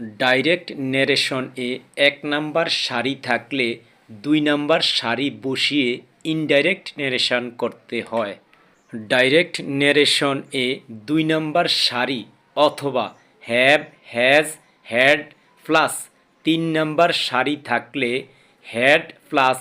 Direct narration এ এক number সারি থাকলে দুই নাম্বার সারি বসিয়ে ইনডাইরেক্ট ন্যারেশন করতে হয়। ডাইরেক্ট ন্যারেশন এ দুই নাম্বার সারি অথবা হ্যাভ, হ্যাজ, হ্যাড প্লাস তিন নাম্বার সারি থাকলে হ্যাড প্লাস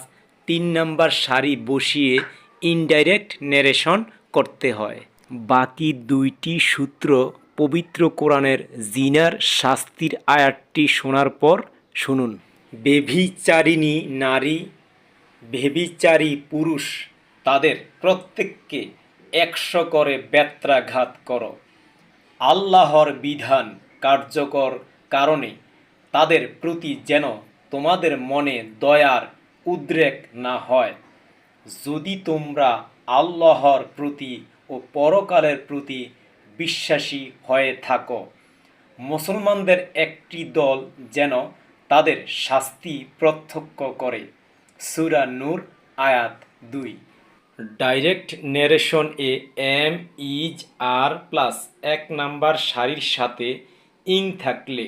তিন নাম্বার সারি বসিয়ে ইনডাইরেক্ট ন্যারেশন করতে হয়। বাকি দুইটি সূত্র পবিত্র কোরআনের জিনার শাস্তির আয়াতটি শোনার পর শুনুন। বেভিচারিণী নারী, বেভিচারী পুরুষ, তাদের প্রত্যেককে একশো করে ব্যত্রাঘাত করো। আল্লাহর বিধান কার্যকর কারণে তাদের প্রতি যেন তোমাদের মনে দয়ার উদ্রেক না হয়। যদি তোমরা আল্লাহর প্রতি ও পরকালের প্রতি বিশ্বাসী হয়ে থাকো। মুসলমানদের একটি দল যেন তাদের শাস্তি প্রত্যক্ষ করে। সুরা নূর, আয়াত দুই। ডাইরেক্ট নেরেশন এ এম, ইজ, আর প্লাস এক নাম্বার সারির সাথে ইং থাকলে,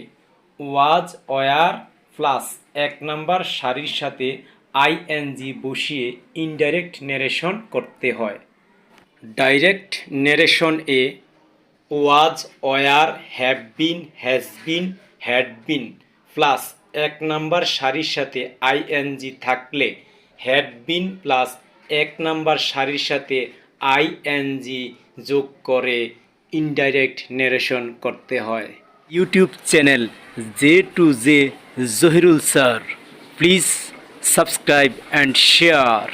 ওয়াজ, ওয়ার প্লাস এক নাম্বার সারির সাথে আইএনজি বসিয়ে ইনডাইরেক্ট ন্যারেশন করতে হয়। Direct narration A was, were, have been, has been, had been. Plus এক নাম্বার সারির সাথে আইএনজি থাকলে হ্যাড বিন প্লাস এক নাম্বার সারির সাথে আইএনজি যোগ করে ইনডাইরেক্ট ন্যারেশন করতে হয়। YouTube channel J two J Zahirul sir. Please subscribe and share.